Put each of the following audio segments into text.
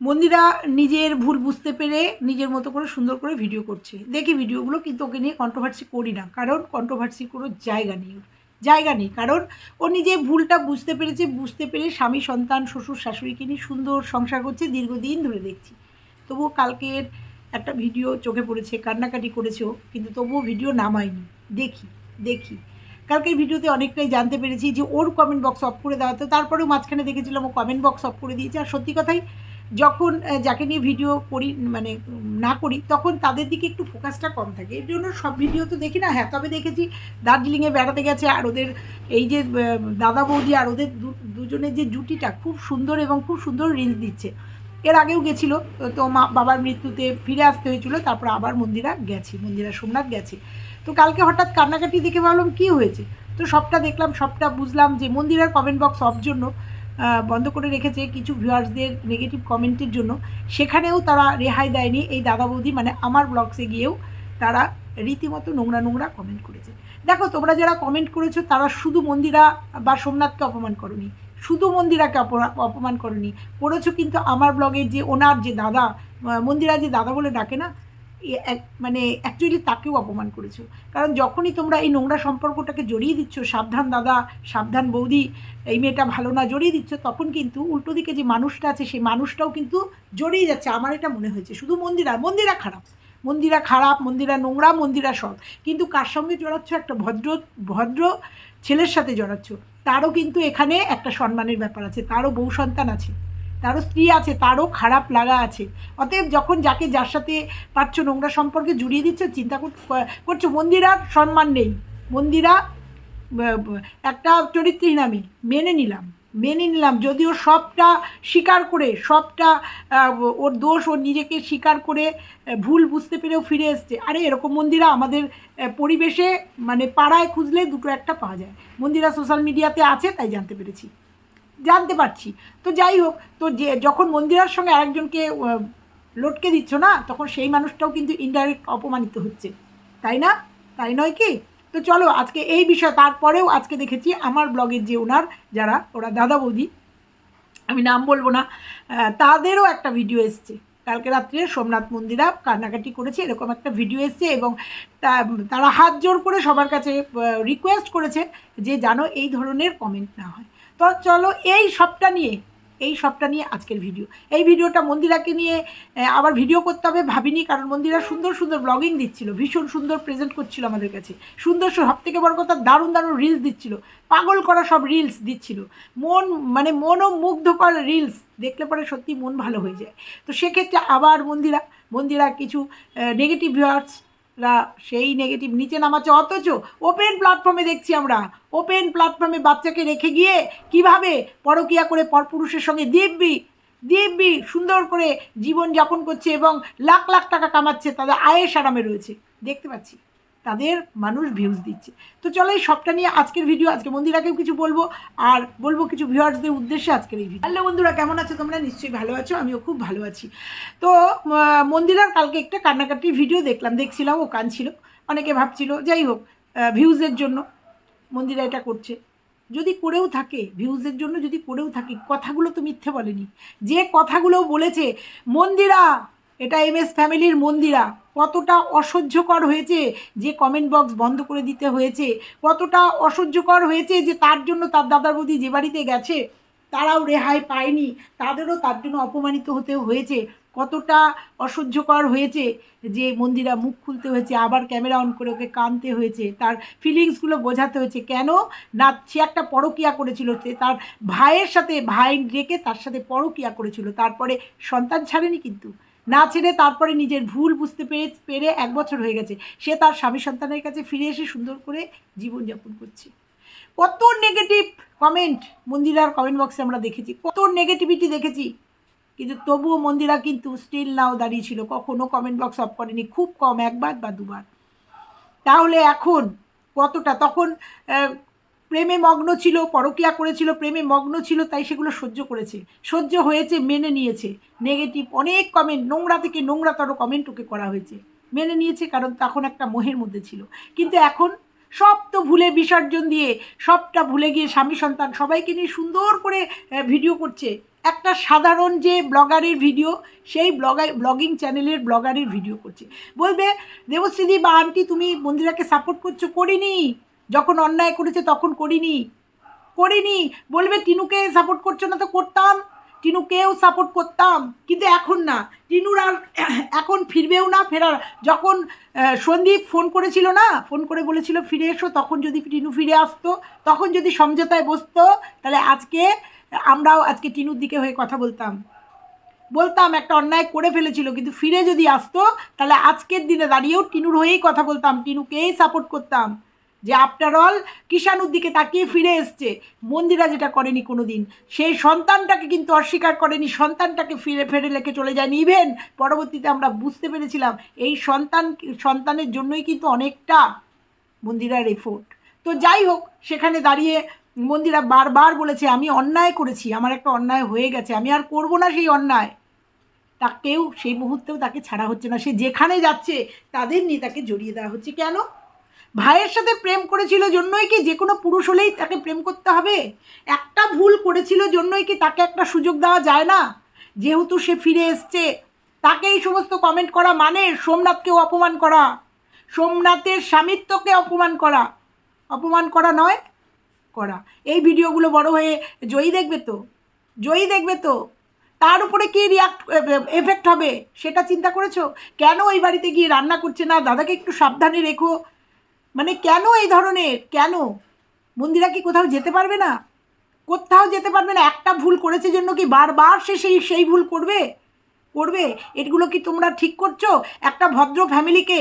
মন্দিরা নিজের ভুল বুঝতে পেরে নিজের মতো করে সুন্দর করে ভিডিও করছে। দেখি ভিডিওগুলো কিন্তু ওকে নিয়ে কন্ট্রোভার্সি করি না, কারণ কন্ট্রোভার্সি কোনো জায়গা নেই জায়গা নেই, কারণ ও নিজে ভুলটা বুঝতে পেরেছে, বুঝতে পেরে স্বামী, সন্তান, শ্বশুর, শাশুড়িকে নিয়ে সুন্দর সংসার করছে, দীর্ঘদিন ধরে দেখছি। তবুও কালকের একটা ভিডিও চোখে পড়েছে, কান্নাকাটি করেছেও কিন্তু তবুও ভিডিও নামায়নি। দেখি দেখি। কালকের ভিডিওতে অনেকটাই জানতে পেরেছি যে ওর কমেন্ট বক্স অফ করে দেওয়া তো তারপরেও মাঝখানে দেখেছিলাম ও কমেন্ট বক্স অফ করে দিয়েছে, আর সত্যি কথাই যখন যাকে নিয়ে ভিডিও করি মানে না করি, তখন তাদের দিকে একটু ফোকাসটা কম থাকে। এর জন্য সব ভিডিও তো দেখি না। হ্যাঁ তবে দেখেছি দার্জিলিংয়ে বেড়াতে গেছে আর ওদের এই যে দাদা বৌদি আর ওদের দুজনের যে জুটিটা খুব সুন্দর এবং খুব সুন্দর রিলস দিচ্ছে। এর আগেও গেছিল, তো মা, বাবার মৃত্যুতে ফিরে আসতে হয়েছিল, তারপর আবার মন্দিরা গেছি, মন্দিরা সোমনাথ গেছে। তো কালকে হঠাৎ কান্নাকাটি দেখে ভাবলাম কী হয়েছে? তো সবটা দেখলাম, সবটা বুঝলাম যে মন্দিরের কমেন্ট বক্স অফ জন্য বন্ধ করে রেখেছে কিছু ভিউয়ার্সদের নেগেটিভ কমেন্টের জন্য। সেখানেও তারা রেহাই দেয়নি। এই দাদা বৌদি মানে আমার ব্লগসে গিয়েও তারা রীতিমতো নোংরা নোংরা কমেন্ট করেছে। দেখো, তোমরা যারা কমেন্ট করেছ, তারা শুধু মন্দিরা বা সোমনাথকে অপমান করনি। শুধু মন্দিরাকে অপমান করনি। করেছ কিন্তু আমার ব্লগের যে ওনার যে দাদা মন্দিরা যে দাদা বলে ডাকে না মানে অ্যাকচুয়ালি তাকেও অপমান করেছ। কারণ যখনই তোমরা এই নোংরা সম্পর্কটাকে জড়িয়ে দিচ্ছ, সাবধান দাদা, সাবধান বৌদি, এই মেয়েটা ভালো না, জড়িয়ে দিচ্ছ, তখন কিন্তু উল্টো দিকে যে মানুষটা আছে, সেই মানুষটাও কিন্তু জড়িয়ে যাচ্ছে। আমার এটা মনে হয়েছে। শুধু মন্দিরা মন্দিরা খারাপ। মন্দিরা খারাপ, মন্দিরা নোংরা, মন্দিরা সব কিন্তু কার সঙ্গে জড়াচ্ছ? একটা ভদ্র ভদ্র ছেলের সাথে জড়াচ্ছ। তারও কিন্তু এখানে একটা সম্মানের ব্যাপার আছে। তারও বউ সন্তান আছে। তারও স্ত্রী আছে, তারও খারাপ লাগা আছে। অতএব যখন যাকে যার সাথে পারছ নোংরা সম্পর্কে জুড়িয়ে দিচ্ছ, চিন্তা কর- করছ মন্দিরার সম্মান নেই। মন্দিরা একটা চরিত্রহীন আমি, মেনে নিলাম মেনে নিলাম। যদিও সবটা স্বীকার করে, সবটা ওর দোষ, ওর নিজেকে স্বীকার করে ভুল বুঝতে পেরেও ফিরে এসছে। আরে, এরকম মন্দিরা আমাদের পরিবেশে মানে পাড়ায় খুঁজলে দুটো একটা পাওয়া যায়। মন্দিরা সোশ্যাল মিডিয়াতে আছে, তাই জানতে পেরেছি। জানতে পারছি। তো যাই হোক, তো যে যখন মন্দিরার সঙ্গে আরেকজনকে লটকে দিচ্ছ না, তখন সেই মানুষটাও কিন্তু ইনডাইরেক্ট অপমানিত হচ্ছে। তাই না? তাই নয় কি? তো চলো, আজকে এই বিষয়, তারপরেও আজকে দেখেছি আমার ব্লগের যে ওনার, যারা, ওরা দাদা বৌদি, আমি নাম বলব না তাদেরও একটা ভিডিও এসছে। কালকে রাত্রে সোমনাথ মন্দিরা কান্নাকাটি করেছে, এরকম একটা ভিডিও এসছে এবং তারা হাত জোর করে সবার কাছে রিকোয়েস্ট করেছে যে জানো এই ধরনের কমেন্ট না হয়। তো চলো এই সবটা নিয়ে, এই সবটা নিয়ে আজকের ভিডিও এই ভিডিওটা মন্দিরাকে নিয়ে আবার ভিডিও করতে হবে ভাবিনি, কারণ মন্দিরা সুন্দর সুন্দর ব্লগিং দিচ্ছিল, ভীষণ সুন্দর প্রেজেন্ট করছিল আমাদের কাছে। সুন্দর সব থেকে বড় কথা, দারুণ দারুণ রিলস দিচ্ছিল। পাগল করা সব রিলস দিচ্ছিল। মন মানে মনও মুগ্ধকর রিলস দেখলে পরে সত্যি মন ভালো হয়ে যায়। তো সেক্ষেত্রে আবার মন্দিরা মন্দিরা কিছু নেগেটিভ ভিউয়ার্সরা সেই নেগেটিভ নিচে নামাচ্ছে। অথচ ওপেন প্ল্যাটফর্মে দেখছি আমরা। ওপেন প্ল্যাটফর্মে বাচ্চাকে রেখে গিয়ে কীভাবে পরকিয়া করে পরপুরুষের সঙ্গে দিব্যি দিব্যি সুন্দর করে জীবন যাপন করছে এবং লাখ লাখ টাকা কামাচ্ছে, তাদের আয়েস আরামে রয়েছে। দেখতে পাচ্ছি। তাদের মানুষ ভিউজ দিচ্ছে। তো চলো এই সবটা নিয়ে আজকের ভিডিও আজকে মন্দিরাকেও কিছু বলব, আর বলব কিছু ভিউয়ার্সদের উদ্দেশ্যে আজকের এই ভিডিও হ্যালো বন্ধুরা, কেমন আছো তোমরা? নিশ্চয়ই ভালো আছো, আমিও খুব ভালো আছি। তো মন্দিরার কালকে একটা কান্নাকাটির ভিডিও দেখলাম, দেখছিলাম, ও কাঁদছিল অনেকে ভাবছিল, যাই হোক ভিউজের জন্য মন্দিরা এটা করছে। যদি করেও থাকে ভিউজের জন্য যদি করেও থাকে, কথাগুলো তো মিথ্যে বলেনি। যে কথাগুলো বলেছে, মন্দিরা, এটা এম এস ফ্যামিলির মন্দিরা কতটা অসহ্যকর হয়েছে যে কমেন্ট বক্স বন্ধ করে দিতে হয়েছে? কতটা অসহ্যকর হয়েছে যে তার জন্য তার দাদার বৌদি যে বাড়িতে গেছে, তারাও রেহাই পায়নি, তাদেরও তার জন্য অপমানিত হতে হয়েছে। কতটা অসহ্যকর হয়েছে যে মন্দিরা মুখ খুলতে হয়েছে, আবার ক্যামেরা অন করে ওকে কানতে হয়েছে, তার ফিলিংসগুলো বোঝাতে হয়েছে। কেন? না, সে একটা পরকিয়া করেছিল, সে তার ভাইয়ের সাথে, ভাই রেখে তার সাথে পরকিয়া করেছিল, তারপরে সন্তান ছাড়েনি কিন্তু। না ছেড়ে তারপরে নিজের ভুল বুঝতে পেরে পেরে এক বছর হয়ে গেছে। সে তার স্বামী সন্তানের কাছে ফিরে এসে সুন্দর করে জীবনযাপন করছে। কত নেগেটিভ কমেন্ট মন্দিরার কমেন্ট বক্সে আমরা দেখেছি। কত নেগেটিভিটি দেখেছি। কিন্তু তবুও মন্দিরা কিন্তু স্টিল নাও দাঁড়িয়েছিল কখনো কমেন্ট বক্স অফ করেনি। খুব কম, একবার বা দুবার। তাহলে এখন কতটা? তখন প্রেমে মগ্ন ছিল, পরকিয়া করেছিল, প্রেমে মগ্ন ছিল, তাই সেগুলো সহ্য করেছে। সহ্য হয়েছে, মেনে নিয়েছে। নেগেটিভ অনেক কমেন্ট নোংরা থেকে নোংরাতর কমেন্ট ওকে করা হয়েছে। মেনে নিয়েছে কারণ তখন একটা মোহের মধ্যে ছিল। কিন্তু এখন সব তো ভুলে বিসর্জন দিয়ে, সবটা ভুলে গিয়ে স্বামী সন্তান সবাইকে নিয়ে সুন্দর করে ভিডিও করছে। একটা সাধারণ যে ব্লগারের ভিডিও সেই ব্লগার ব্লগিং চ্যানেলের ব্লগারের ভিডিও করছে। বলবে দেবশ্রীদি বা আন্টি তুমি মন্দিরাকে সাপোর্ট করছ, করিনি। যখন অন্যায় করেছে তখন করিনি। করিনি। বলবে, টিনুকে সাপোর্ট করছ না তো করতাম। টিনুকেও সাপোর্ট করতাম। কিন্তু এখন না। টিনুর আর এখন ফিরবেও না, ফেরার। যখন সন্দীপ ফোন করেছিল না ফোন করে বলেছিল, ফিরে এসো, তখন যদি টিনু ফিরে আসতো, তখন যদি সমঝোতায় বসতো, তাহলে আজকে আমরাও আজকে টিনুর দিকে হয়ে কথা বলতাম। বলতাম, একটা অন্যায় করে ফেলেছিল, কিন্তু ফিরে যদি আসতো, তাহলে আজকের দিনে দাঁড়িয়েও টিনুর হয়েই কথা বলতাম। টিনুকেই সাপোর্ট করতাম। যে আফটার অল কিষাণুর দিকে তাকিয়ে ফিরে এসছে। মন্দিরা যেটা করেনি কোনো দিন সেই সন্তানটাকে কিন্তু অস্বীকার করেনি, সন্তানটাকে ফিরে ফেরে লেখে চলে যায়নি। ইভেন পরবর্তীতে আমরা বুঝতে পেরেছিলাম, এই সন্তান, সন্তানের জন্যই কিন্তু অনেকটা মন্দিরার এফোর্ট তো যাই হোক, সেখানে দাঁড়িয়ে মন্দিরা বারবার বলেছে, আমি অন্যায় করেছি, আমার একটা অন্যায় হয়ে গেছে, আমি আর করব না সেই অন্যায়। তা কেউ সেই মুহূর্তেও তাকে ছাড়া হচ্ছে না। সে যেখানে যাচ্ছে, তাদের নিয়ে তাকে জড়িয়ে দেওয়া হচ্ছে। কেন? ভাইয়ের সাথে প্রেম করেছিল জন্যই কি যে কোনো পুরুষ হলেই তাকে প্রেম করতে হবে? একটা ভুল করেছিল জন্যই কি তাকে একটা সুযোগ দেওয়া যায় না? যেহেতু সে ফিরে এসছে, তাকে এই সমস্ত কমেন্ট করা মানে সোমনাথকেও অপমান করা। সোমনাথের স্বামিত্বকে অপমান করা। অপমান করা নয়, করা। এই ভিডিওগুলো বড় হয়ে জয়ী দেখবে তো? জয়ী দেখবে তো? তার উপরে কী রিয়াক্ট এফেক্ট হবে? সেটা চিন্তা করেছ? কেন ওই বাড়িতে গিয়ে রান্না করছে না? দাদাকে একটু সাবধানে রেখো। মানে কেন এই ধরনের? কেন? মন্দিরা কি কোথাও যেতে পারবে না? কোথাও যেতে পারবে না? একটা ভুল করেছে জন্য কি বারবার সে সেই সেই ভুল করবে? করবে? এগুলো কি তোমরা ঠিক করছ? একটা ভদ্র ফ্যামিলিকে,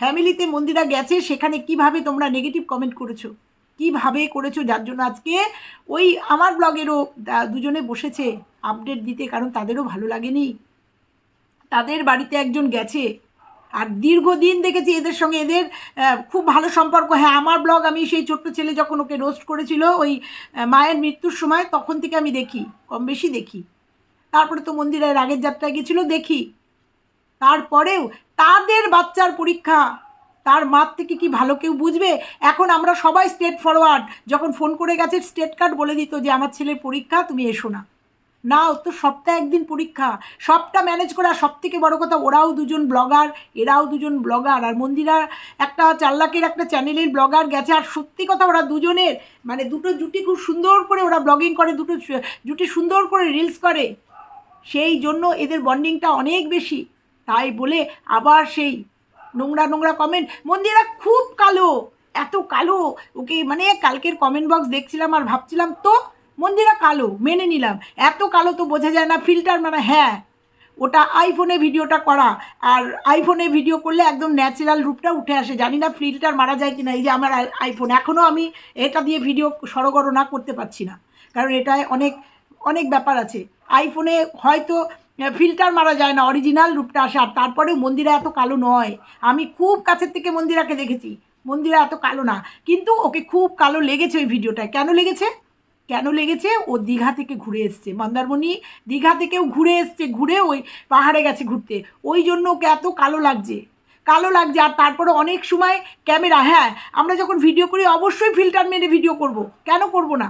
ফ্যামিলিতে মন্দিরা গেছে, সেখানে কীভাবে তোমরা নেগেটিভ কমেন্ট করেছ? কীভাবে করেছ? যার জন্য আজকে ওই আমার ব্লগেরও দুজনে বসেছে আপডেট দিতে, কারণ তাদেরও ভালো লাগেনি। তাদের বাড়িতে একজন গেছে। আর দীর্ঘদিন দেখেছি এদের সঙ্গে এদের খুব ভালো সম্পর্ক। হ্যাঁ আমার ব্লগ আমি সেই ছোট্ট ছেলে যখন ওকে রোস্ট করেছিল ওই মায়ের মৃত্যুর সময়, তখন থেকে আমি দেখি, কম বেশি দেখি। তারপরে তো মন্দিরের আগের যাত্রায় গেছিল, দেখি। তারপরেও তাদের বাচ্চার পরীক্ষা, তার মার থেকে কি ভালো কেউ বুঝবে? এখন আমরা সবাই স্টেট ফরওয়ার্ড যখন ফোন করে গেছে স্টেট কার্ড বলে দিত যে, আমার ছেলের পরীক্ষা, তুমি এসো না। না ও তো সপ্তাহে একদিন পরীক্ষা। সবটা ম্যানেজ করা সব থেকে বড়ো কথা, ওরাও দুজন ব্লগার এরাও দুজন ব্লগার আর মন্দিরা একটা চার লাখের একটা চ্যানেলের ব্লগার গেছে, আর সত্যি কথা ওরা দুজনের মানে দুটো জুটি খুব সুন্দর করে ওরা ব্লগিং করে, দুটো জুটি সুন্দর করে রিলস করে। সেই জন্য এদের বন্ডিংটা অনেক বেশি। তাই বলে আবার সেই নোংরা নোংরা কমেন্ট মন্দিরা খুব কালো, এত কালো, ওকে মানে কালকের কমেন্ট বক্স দেখছিলাম আর ভাবছিলাম, তো মন্দিরা কালো, মেনে নিলাম। এত কালো তো বোঝা যায় না ফিল্টার মানে হ্যাঁ। ওটা আইফোনে ভিডিওটা করা, আর আইফোনে ভিডিও করলে একদম ন্যাচারাল রূপটা উঠে আসে। জানি না ফিল্টার মারা যায় কি না এই যে আমার আইফোন এখনও আমি এটা দিয়ে ভিডিও সরগরনা করতে পারছি না, কারণ এটায় অনেক অনেক ব্যাপার আছে। আইফোনে হয়তো ফিল্টার মারা যায় না অরিজিনাল রূপটা আসে, আর তারপরেও মন্দিরা এত কালো নয়। আমি খুব কাছের থেকে মন্দিরাকে দেখেছি। মন্দিরা এত কালো না, কিন্তু ওকে খুব কালো লেগেছে ওই ভিডিওটায় কেন লেগেছে? কেন লেগেছে? ও দীঘা থেকে ঘুরে এসছে। মন্দারমণি দীঘা থেকেও ঘুরে এসছে, ঘুরে ওই পাহাড়ে গেছে ঘুরতে। ওই জন্য ওকে এত কালো লাগছে। কালো লাগছে আর তারপরে অনেক সময় ক্যামেরা হ্যাঁ আমরা যখন ভিডিও করি, অবশ্যই ফিল্টার মেরে ভিডিও করব। কেন করব না?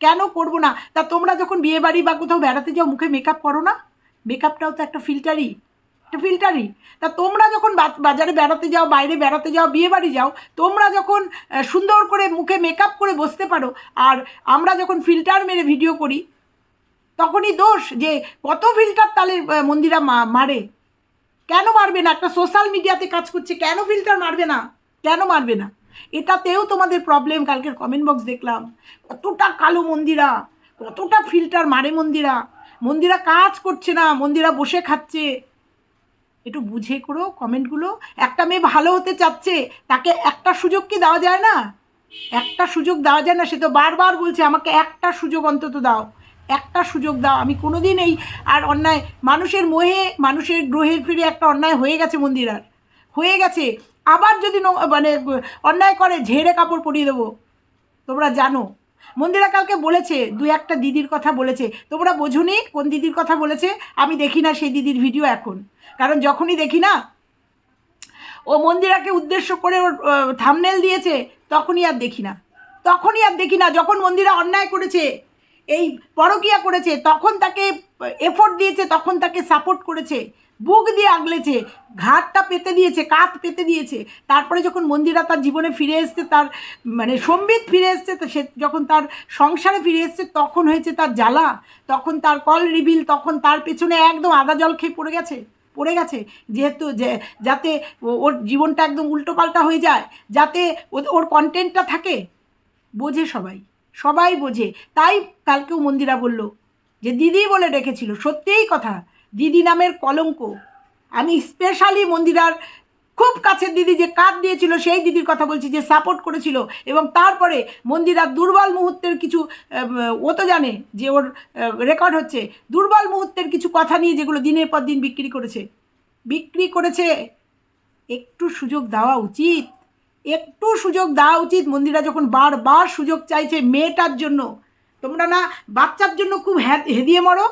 কেন করব না? তা তোমরা যখন বিয়ে বাড়ি বা কোথাও বেড়াতে যাও, মুখে মেকআপ করো না? মেকআপটাও তো একটা ফিল্টারই ফিল্টারই তা তোমরা যখন বাজারে বেড়াতে যাও, বাইরে বেড়াতে যাও বিয়ে বাড়ি যাও, তোমরা যখন সুন্দর করে মুখে মেকআপ করে বসতে পারো, আর আমরা যখন ফিল্টার মেরে ভিডিও করি, তখনই দোষ যে কত ফিল্টার তালে মন্দিরা মারে। কেন মারবে না? একটা সোশ্যাল মিডিয়াতে কাজ করছে, কেন ফিল্টার মারবে না? কেন মারবে না? এটাতেও তোমাদের প্রবলেম কালকের কমেন্ট বক্স দেখলাম। কতটা কালো মন্দিরা, কতটা ফিল্টার মারে মন্দিরা। মন্দিরা কাজ করছে না, মন্দিরা বসে খাচ্ছে। একটু বুঝে করো কমেন্টগুলো একটা মেয়ে ভালো হতে চাচ্ছে, তাকে একটা সুযোগ কি দেওয়া যায় না? একটা সুযোগ দেওয়া যায় না, সে তো বারবার বলছে, আমাকে একটা সুযোগ অন্তত দাও, একটা সুযোগ দাও। আমি কোনোদিন এই আর অন্যায়, মানুষের মোহে, মানুষের গ্রহের ফিরে একটা অন্যায় হয়ে গেছে মন্দিরার হয়ে গেছে। আবার যদি মানে অন্যায় করে, ঝেড়ে কাপড় পরিয়ে দেবো। তোমরা জানো। মন্দিরা কালকে বলেছে দু একটা দিদির কথা বলেছে। তোমরা বোঝোনি কোন দিদির কথা বলেছে? আমি দেখি না সেই দিদির ভিডিও এখন। কারণ যখনই দেখি না, ও মন্দিরাকে উদ্দেশ্য করে ওর থামনেল দিয়েছে, তখনই আর দেখি না। তখনই আর দেখি না, যখন মন্দিরা অন্যায় করেছে, এই পরকিয়া করেছে, তখন তাকে এফোর্ট দিয়েছে, তখন তাকে সাপোর্ট করেছে। বুক দিয়ে আগলেছে ঘাটটা পেতে দিয়েছে, কাত পেতে দিয়েছে। তারপরে যখন মন্দিরা তার জীবনে ফিরে এসছে, তার মানে সম্বিত ফিরে এসছে, তো সে যখন তার সংসারে ফিরে এসছে, তখন হয়েছে তার জ্বালা, তখন তার কল রিবিল, তখন তার পেছনে একদম আদা জল খেয়ে পড়ে গেছে পড়ে গেছে। যেহেতু যে, যাতে ওর জীবনটা একদম উল্টোপাল্টা হয়ে যায়, যাতে ওর কন্টেন্টটা থাকে, বোঝে সবাই সবাই বোঝে। তাই কালকেও মন্দিরা বলল যে, দিদি বলে ডেকেছিল, সত্যিই কথা দিদি নামের কলঙ্ক। আমি স্পেশালি মন্দিরার খুব কাছের দিদি যে কাঁধ দিয়েছিল, সেই দিদির কথা বলছি, যে সাপোর্ট করেছিল। এবং তারপরে মন্দিরার দুর্বল মুহূর্তের কিছু ও তো জানে যে ওর রেকর্ড হচ্ছে। দুর্বল মুহূর্তের কিছু কথা নিয়ে যেগুলো দিনের পর দিন বিক্রি করেছে। বিক্রি করেছে, একটু সুযোগ দেওয়া উচিত। একটু সুযোগ দেওয়া উচিত। মন্দিরা যখন বারবার সুযোগ চাইছে মেয়েটার জন্য, তোমরা না বাচ্চার জন্য খুব হ্যাঁ হেদিয়ে মরো।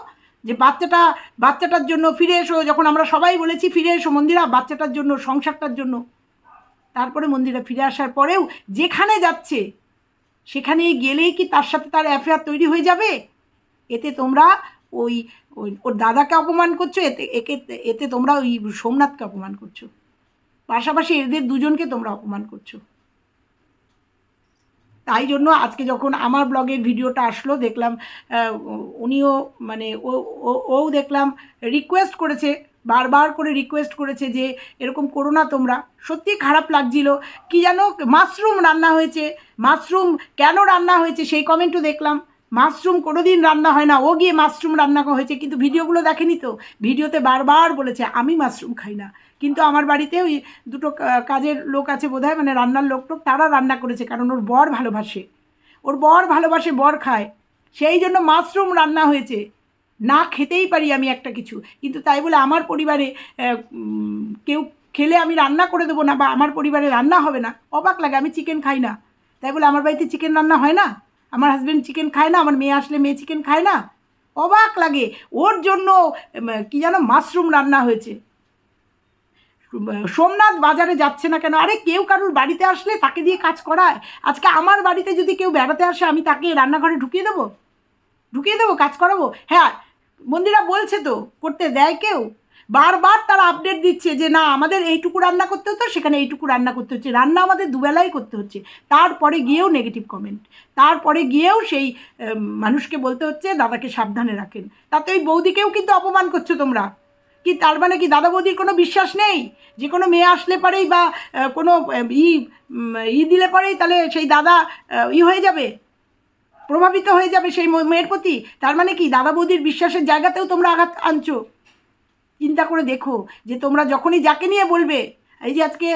যে বাচ্চাটা, বাচ্চাটার জন্য ফিরে এসো, যখন আমরা সবাই বলেছি ফিরে এসো মন্দিরা, বাচ্চাটার জন্য, সংসারটার জন্য। তারপরে মন্দিরা ফিরে আসার পরেও যেখানে যাচ্ছে সেখানে গেলেই কি তার সাথে তার অ্যাফেয়ার তৈরি হয়ে যাবে? এতে তোমরা ওই ওই, ওর দাদাকে অপমান করছ, এতে, একে, এতে তোমরা ওই সোমনাথকে অপমান করছ। পাশাপাশি এদের দুজনকে তোমরা অপমান করছ। তাই জন্য আজকে যখন আমার ব্লগের ভিডিওটা আসলো, দেখলাম উনিও মানে ও, ও- দেখলাম রিকোয়েস্ট করেছে, বারবার করে রিকোয়েস্ট করেছে যে এরকম করো না তোমরা। সত্যি খারাপ লাগছিল। কি যেন মাশরুম রান্না হয়েছে। মাশরুম কেন রান্না হয়েছে সেই কমেন্টও দেখলাম। মাশরুম কোনো দিন রান্না হয় না। ও গিয়ে মাশরুম রান্না হয়েছে, কিন্তু ভিডিওগুলো দেখেনি তো? ভিডিওতে বারবার বলেছে, আমি মাশরুম খাই না। কিন্তু আমার বাড়িতে ওই দুটো কাজের লোক আছে বোধহয় মানে রান্নার লোক টোক, তারা রান্না করেছে, কারণ ওর বর ভালোবাসে। ওর বর ভালোবাসে, বর খায়। সেই জন্য মাশরুম রান্না হয়েছে। না খেতেই পারি আমি একটা কিছু। কিন্তু তাই বলে আমার পরিবারে কেউ খেলে আমি রান্না করে দেবো না বা আমার পরিবারে রান্না হবে না, অবাক লাগে, আমি চিকেন খাই না। তাই বলে আমার বাড়িতে চিকেন রান্না হয় না? আমার হাজব্যান্ড চিকেন খায় না, আমার মেয়ে আসলে মেয়ে চিকেন খায় না। অবাক লাগে। ওর জন্য কি যেন মাশরুম রান্না হয়েছে। সোমনাথ বাজারে যাচ্ছে না কেন? আরে, কেউ কারোর বাড়িতে আসলে তাকে দিয়ে কাজ করায়। আজকে আমার বাড়িতে যদি কেউ বেড়াতে আসে, আমি তাকে রান্নাঘরে ঢুকিয়ে দেবো? ঢুকিয়ে দেবো, কাজ করাবো? হ্যাঁ মন্দিরা বলছে তো, করতে দেয় কেউ? বারবার তারা আপডেট দিচ্ছে যে, না, আমাদের এইটুকু রান্না করতে হতো, সেখানে এইটুকু রান্না করতে হচ্ছে। রান্না আমাদের দুবেলাই করতে হচ্ছে। তারপরে গিয়েও নেগেটিভ কমেন্ট তারপরে গিয়েও সেই মানুষকে বলতে হচ্ছে, দাদাকে সাবধানে রাখেন। তাতে ওই বৌদিকেও কিন্তু অপমান করছ তোমরা। কি তার মানে কি দাদা বৌদির কোনো বিশ্বাস নেই? যে কোনো মেয়ে আসলে পরেই বা কোনো ই ই দিলে পরেই তাহলে সেই দাদা ই হয়ে যাবে? প্রভাবিত হয়ে যাবে সেই মেয়ের প্রতি? তার মানে কি দাদা বৌদির বিশ্বাসের জায়গাতেও তোমরা আঘাত আনছো? চিন্তা করে দেখো যে তোমরা যখনই যাকে নিয়ে বলবে, এই যে আজকে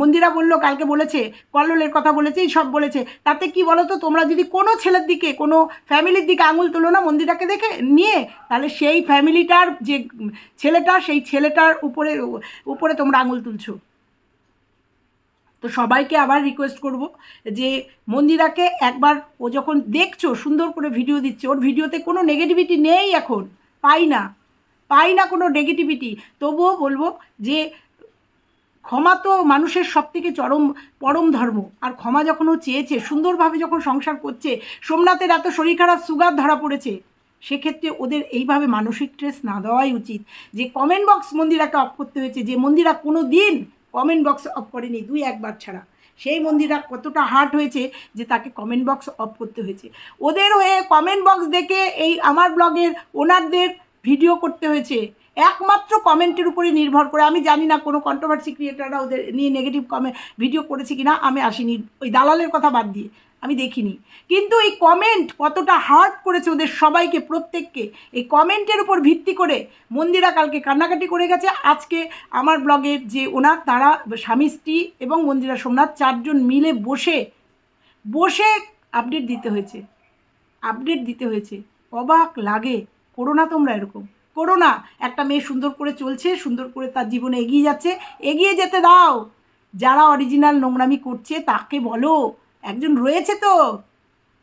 মন্দিরা বলল, কালকে বলেছে কল্লোলের কথা বলেছে, এই সব বলেছে, তাতে কি বলো তো তোমরা যদি কোনো ছেলের দিকে, কোনো ফ্যামিলির দিকে আঙুল তোলো না, মন্দিরাকে দেখে নিয়ে, তাহলে সেই ফ্যামিলিটার যে ছেলেটা, সেই ছেলেটার উপরে উপরে তোমরা আঙুল তুলছো। তো সবাইকে আবার রিকোয়েস্ট করব যে মন্দিরাকে একবার ও যখন দেখছ, সুন্দর করে ভিডিও দিচ্ছে, ওর ভিডিওতে কোনো নেগেটিভিটি নেই এখন, পাই না। পাই না কোনো নেগেটিভিটি তবুও বলব যে ক্ষমা তো মানুষের সব থেকে চরম, পরম ধর্ম। আর ক্ষমা যখন ও চেয়েছে, সুন্দরভাবে যখন সংসার করছে, সোমনাথের এত শরীর খারাপ, সুগার ধরা পড়েছে, সেক্ষেত্রে ওদের এইভাবে মানসিক স্ট্রেস না দেওয়াই উচিত। যে কমেন্ট বক্স মন্দিরাকে অফ করতে হয়েছে, যে মন্দিরা কোনো দিন কমেন্ট বক্স অফ করেনি, দুই একবার ছাড়া। সেই মন্দিরা কতটা হার্ট হয়েছে যে তাকে কমেন্ট বক্স অফ করতে হয়েছে। ওদের হয়ে কমেন্ট বক্স দেখে এই আমার ব্লগের ওনারদের ভিডিও করতে হয়েছে, একমাত্র কমেন্টের উপরে নির্ভর করে। আমি জানি না কোনো কন্ট্রোভার্সি ক্রিয়েটাররা ওদের নিয়ে নেগেটিভ কমে ভিডিও করেছে কি না আমি আসিনি। ওই দালালের কথা বাদ দিয়ে, আমি দেখিনি। কিন্তু এই কমেন্ট কতটা হার্ট করেছে ওদের সবাইকে, প্রত্যেককে, এই কমেন্টের উপর ভিত্তি করে মন্দিরা কালকে কান্নাকাটি করে গেছে। আজকে আমার ব্লগের যে ওনার, তারা স্বামী, স্ত্রী এবং মন্দিরা সোমনাথ চারজন মিলে বসে বসে আপডেট দিতে হয়েছে। আপডেট দিতে হয়েছে। অবাক লাগে। করো না তোমরা এরকম। করো না। একটা মেয়ে সুন্দর করে চলছে, সুন্দর করে তার জীবনে এগিয়ে যাচ্ছে। এগিয়ে যেতে দাও। যারা অরিজিনাল নোংরামি করছে, তাকে বলো। একজন রয়েছে তো।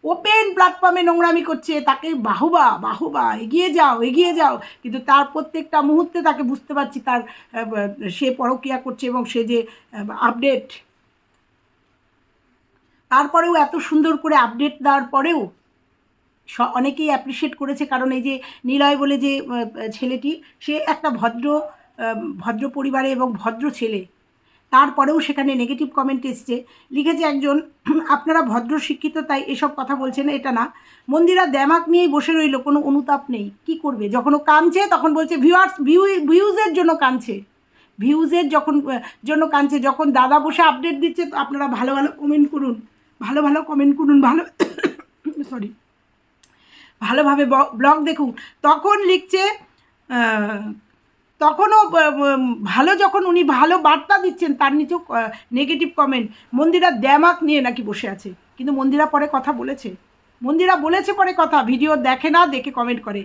ওপেন প্ল্যাটফর্মে নোংরামি করছে, তাকে বাহুবা বাহুবা, এগিয়ে যাও এগিয়ে যাও। কিন্তু তার প্রত্যেকটা মুহূর্তে তাকে বুঝতে পারছি তার সে পরকিয়া করছে এবং সে যে আপডেট তারপরেও এত সুন্দর করে আপডেট দেওয়ার পরেও অনেকেই অ্যাপ্রিসিয়েট করেছে কারণ এই যে নিলয় বলে যে ছেলেটি, সে একটা ভদ্র ভদ্র পরিবারে এবং ভদ্র ছেলে। তারপরেও সেখানে নেগেটিভ কমেন্ট এসছে। লিখেছে একজন, আপনারা ভদ্র শিক্ষিত, তাই এসব কথা বলছেন, এটা না। মন্দিরা দ্যামাক নিয়েই বসে রইল, কোনো অনুতাপ নেই। কি করবে? যখন ও কাঁদছে, তখন বলছে ভিউয়ার্স ভিউ ভিউজের জন্য কাঁদছে। ভিউজের যখন জন্য কাঁদছে। যখন দাদা বসে আপডেট দিচ্ছে, তো আপনারা ভালো ভালো কমেন্ট করুন। ভালো ভালো কমেন্ট করুন, ভালো সরি ভালোভাবে ব্লগ দেখুন। তখন লিখছে তখনও ভালো যখন উনি ভালো বার্তা দিচ্ছেন, তার নিচেও নেগেটিভ কমেন্ট মন্দিরা দ্যামাক নিয়ে নাকি বসে আছে। কিন্তু মন্দিরা পরে কথা বলেছে। মন্দিরা বলেছে পরে কথা ভিডিও দেখে না, দেখে কমেন্ট করে।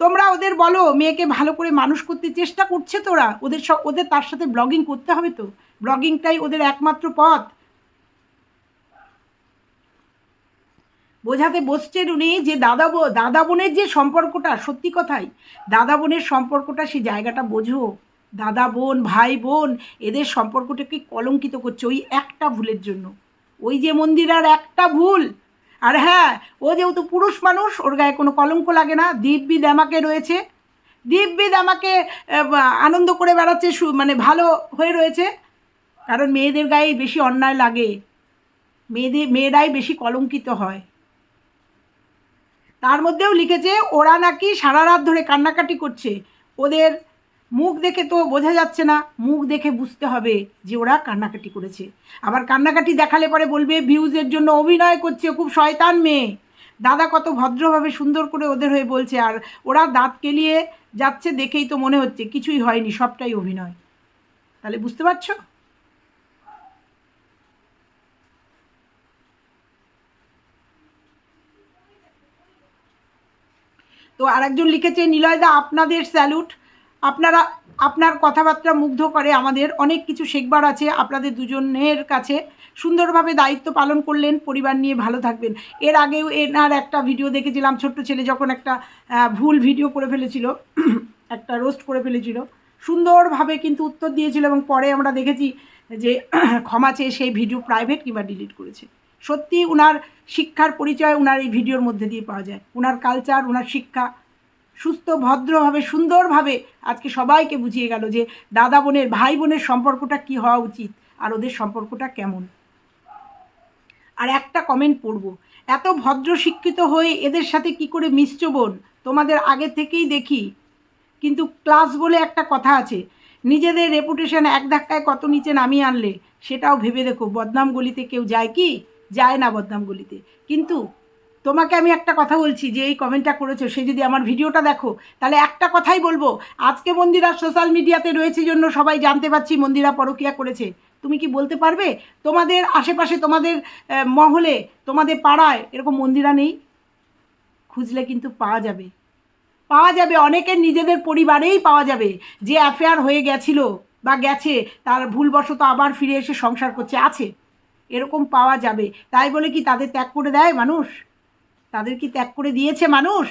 তোমরা ওদের বলো, মেয়েকে ভালো করে মানুষ করতে চেষ্টা করছে তোরা? ওদের ওদের তার সাথে ব্লগিং করতে হবে তো? ব্লগিংটাই ওদের একমাত্র পথ। বোঝাতে বসছেন উনি যে দাদা দাদা বোনের যে সম্পর্কটা, সত্যি কথাই। দাদা বোনের সম্পর্কটা, সেই জায়গাটা বোঝো। দাদা বোন, ভাই বোন, এদের সম্পর্কটাকে কলঙ্কিত করছে ওই একটা ভুলের জন্য। ওই যে মন্দির আর একটা ভুল। আর হ্যাঁ ও যেহেতু পুরুষ মানুষ, ওর গায়ে কোনো কলঙ্ক লাগে না। দিব্যি দামাকে রয়েছে। দিব্যি দামাকে আনন্দ করে বেড়াচ্ছে সু- মানে ভালো হয়ে রয়েছে। কারণ মেয়েদের গায়ে বেশি অন্যায় লাগে। মেয়েদের, মেয়েরাই বেশি কলঙ্কিত হয়। তার মধ্যেও লিখেছে, ওরা নাকি সারা রাত ধরে কান্নাকাটি করছে। ওদের মুখ দেখে তো বোঝা যাচ্ছে না, মুখ দেখে বুঝতে হবে যে ওরা কান্নাকাটি করেছে। আবার কান্নাকাটি দেখালে পরে বলবে ভিউজের জন্য অভিনয় করছে খুব শয়তান মেয়ে। দাদা কত ভদ্রভাবে সুন্দর করে ওদের হয়ে বলছে, আর ওরা দাঁত কেলিয়ে যাচ্ছে দেখেই তো মনে হচ্ছে কিছুই হয়নি, সবটাই অভিনয়। তাহলে বুঝতে পারছ? তো আরেকজন লিখেছে, নিলয়দা, আপনাদের স্যালুট। আপনারা, আপনার কথাবার্তা মুগ্ধ করে আমাদের অনেক কিছু শেখবার আছে আপনাদের দুজনের কাছে। সুন্দরভাবে দায়িত্ব পালন করলেন, পরিবার নিয়ে ভালো থাকবেন। এর আগেও এনার একটা ভিডিও দেখেছিলাম, ছোট্ট ছেলে যখন একটা ভুল ভিডিও করে ফেলেছিল, একটা রোস্ট করে ফেলেছিল। সুন্দরভাবে কিন্তু উত্তর দিয়েছিল এবং পরে আমরা দেখেছি যে, ক্ষমা চেয়ে সেই ভিডিও প্রাইভেট কিংবা ডিলিট করেছে। সত্যি উনার শিক্ষার পরিচয় উনার এই ভিডিওর মধ্যে দিয়ে পাওয়া যায়। উনার কালচার, উনার শিক্ষা সুস্থ, ভদ্রভাবে, সুন্দরভাবে আজকে সবাইকে বুঝিয়ে গেল যে দাদা বোনের, ভাই বোনের সম্পর্কটা কি হওয়া উচিত আর ওদের সম্পর্কটা কেমন। আর একটা কমেন্ট পড়ব, এত ভদ্র শিক্ষিত হয়ে এদের সাথে কি করে মিশছো বোন? তোমাদের আগে থেকেই দেখি। কিন্তু ক্লাস বলে একটা কথা আছে, নিজেদের রেপুটেশন এক ধাক্কায় কত নিচে নামিয়ে আনলে সেটাও ভেবে দেখো, বদনাম গলিতে কেউ যায় কি? যায় না বদনাম গলিতে। কিন্তু তোমাকে আমি একটা কথা বলছি, যে এই কমেন্টটা করেছ, সে যদি আমার ভিডিওটা দেখো, তাহলে একটা কথাই বলব, আজকে মন্দিরা সোশ্যাল মিডিয়াতে রয়েছে জন্য সবাই জানতে পারছি মন্দিরা পরকিয়া করেছে। তুমি কি বলতে পারবে? তোমাদের আশেপাশে, তোমাদের মহলে, তোমাদের পাড়ায় এরকম মন্দিরা নেই? খুঁজলে কিন্তু পাওয়া যাবে। পাওয়া যাবে, অনেকের নিজেদের পরিবারেই পাওয়া যাবে, যে অ্যাফেয়ার হয়ে গেছিল বা গেছে, তার ভুলবশত আবার ফিরে এসে সংসার করছে, আছে। এরকম পাওয়া যাবে। তাই বলে কি তাদের ত্যাগ করে দেয় মানুষ? তাদের কি ত্যাগ করে দিয়েছে মানুষ?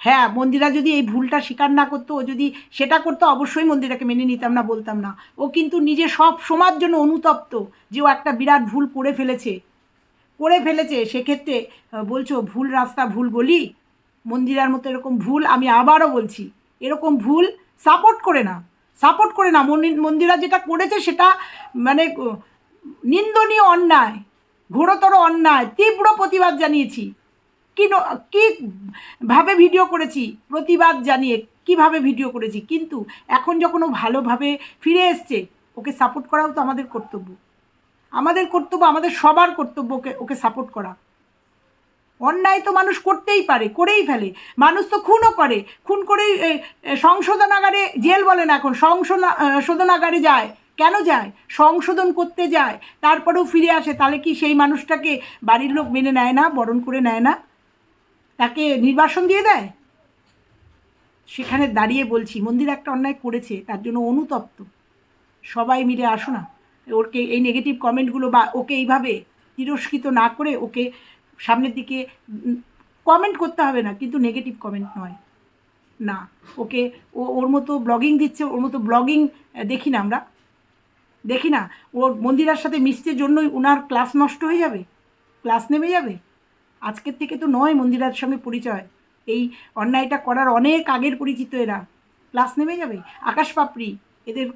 হ্যাঁ মন্দিরা যদি এই ভুলটা স্বীকার না করতো, ও যদি সেটা করতো, অবশ্যই মন্দিরাকে মেনে নিতাম না, বলতাম না। ও কিন্তু নিজে সব সমাজ জন্য অনুতপ্ত যে ও একটা বিরাট ভুল করে ফেলেছে। করে ফেলেছে, সেক্ষেত্রে বলছো, ভুল রাস্তা, ভুল গলি? মন্দিরার মতো এরকম ভুল আমি আবারও বলছি, এরকম ভুল সাপোর্ট করে না। সাপোর্ট করে না। মন্দিরা যেটা করেছে সেটা মানে নিন্দনীয় অন্যায়। ঘোরতর অন্যায়, তীব্র প্রতিবাদ জানিয়েছি। কি ন- ভাবে ভিডিও করেছি? প্রতিবাদ জানিয়ে কীভাবে ভিডিও করেছি? কিন্তু এখন যখন ও ভালোভাবে ফিরে এসছে, ওকে সাপোর্ট করাও তো আমাদের কর্তব্য। আমাদের কর্তব্য, আমাদের সবার কর্তব্য ওকে ওকে সাপোর্ট করা। অন্যায় তো মানুষ করতেই পারে, করেই ফেলে। মানুষ তো খুনও করে। খুন করেই সংশোধনাগারে জেল বলে না এখন শোধনাগারে যায়। কেন যায়? সংশোধন করতে যায়, তারপরেও ফিরে আসে, তাহলে কি সেই মানুষটাকে বাড়ির লোক মেনে নেয় না, বরণ করে নেয় না? তাকে নির্বাসন দিয়ে দেয়? সেখানে দাঁড়িয়ে বলছি, মন্দির একটা অন্যায় করেছে, তার জন্য অনুতপ্ত। সবাই মিলে আসো না। ওকে এই নেগেটিভ কমেন্টগুলো বা ওকে এইভাবে তিরস্কৃত না করে ওকে সামনের দিকে কমেন্ট করতে হবে না, কিন্তু নেগেটিভ কমেন্ট নয়। না, ওকে ও, ওর মতো ব্লগিং দিচ্ছে, ওর মতো ব্লগিং দেখি না আমরা। দেখি না, ওর মন্দিরার সাথে মিশতে জন্যই ওনার ক্লাস নষ্ট হয়ে যাবে? ক্লাস নেমে যাবে? আজকের থেকে তো নয় মন্দিরার সঙ্গে পরিচয়। এই অন্যায়টা করার অনেক আগের পরিচিত এরা। ক্লাস নেমে যাবে? আকাশ পাপড়ি, এদের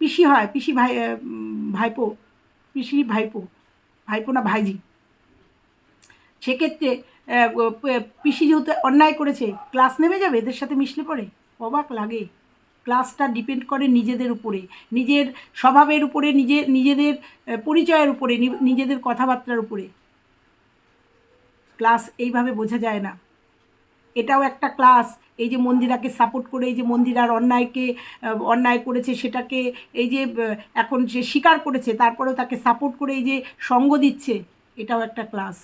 পিসি হয়, পিসি ভাই ভাইপো, পিসি ভাইপো ভাইপো না ভাইজি। সেক্ষেত্রে পিসি যেহেতু অন্যায় করেছে, ক্লাস নেমে যাবে? এদের সাথে মিশলে পরে? অবাক লাগে। ক্লাসটা ডিপেন্ড করে নিজেদের উপরে নিজের স্বভাবের উপরে, নিজে, নিজেদের পরিচয়ের উপরে নিজেদের কথাবার্তার উপরে। ক্লাস এইভাবে বোঝা যায় না। এটাও একটা ক্লাস এই যে মন্দিরাকে সাপোর্ট করে, এই যে মন্দিরার অন্যায়কে অন্যায় করেছে, সেটাকে, এই যে এখন সে স্বীকার করেছে, তারপরেও তাকে সাপোর্ট করে এই যে সঙ্গ দিচ্ছে, এটাও একটা ক্লাস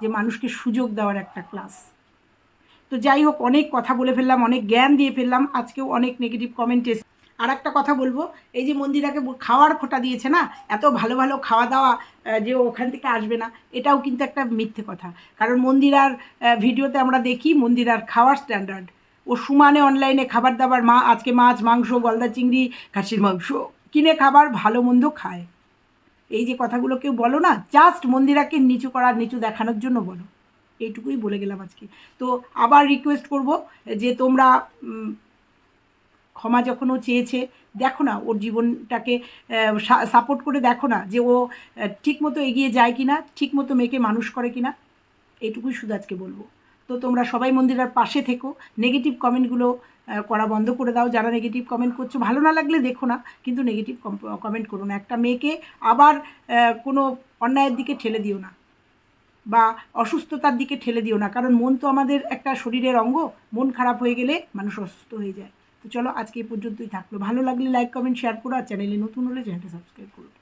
যে মানুষকে সুযোগ দেওয়ার একটা ক্লাস তো যাই হোক, অনেক কথা বলে ফেললাম, অনেক জ্ঞান দিয়ে ফেললাম, আজকেও অনেক নেগেটিভ কমেন্ট এসে আর একটা কথা বলব, এই যে মন্দিরাকে খাওয়ার খোটা দিয়েছে না, এত ভালো ভালো খাওয়া দাওয়া যে ওখান থেকে আসবে না, এটাও কিন্তু একটা মিথ্যে কথা। কারণ মন্দিরার ভিডিওতে আমরা দেখি মন্দিরার খাওয়ার স্ট্যান্ডার্ড ও সুমানে অনলাইনে খাবার দাবার, মা, আজকে মাছ, মাংস, গলদা চিংড়ি, খাসির মাংস, কিনে খাবার, ভালো মন্দ খায়। এই যে কথাগুলো কেউ বলো না জাস্ট মন্দিরাকে নিচু করার, নিচু দেখানোর জন্য বলো। এইটুকুই বলে গেলাম আজকে। তো আবার রিকোয়েস্ট করব যে তোমরা ক্ষমা যখন ও চেয়েছে, দেখো না ওর জীবনটাকে সাপোর্ট করে দেখো না যে ও ঠিকমতো এগিয়ে যায় কিনা, ঠিকমতো মেয়েকে মানুষ করে কি না এইটুকুই শুধু আজকে বলব। তো তোমরা সবাই মন্দিরের পাশে থেকো নেগেটিভ কমেন্টগুলো করা বন্ধ করে দাও। যারা নেগেটিভ কমেন্ট করছ, ভালো না লাগলে দেখো না, কিন্তু নেগেটিভ কমেন্ট করো না। একটা মেয়েকে আবার কোনো অন্যায়ের দিকে ঠেলে দিও না। বা অসুস্থতার দিকে ঠেলে দিও না। কারণ মন তো আমাদের একটা শরীরের অঙ্গ, মন খারাপ হয়ে গেলে মানুষ অসুস্থ হয়ে যায়। তো চলো আজকে এই পর্যন্তই থাকল। ভালো লাগলে লাইক কমেন্ট শেয়ার করো আর চ্যানেলে নতুন হলে চ্যানেলটা সাবস্ক্রাইব করো।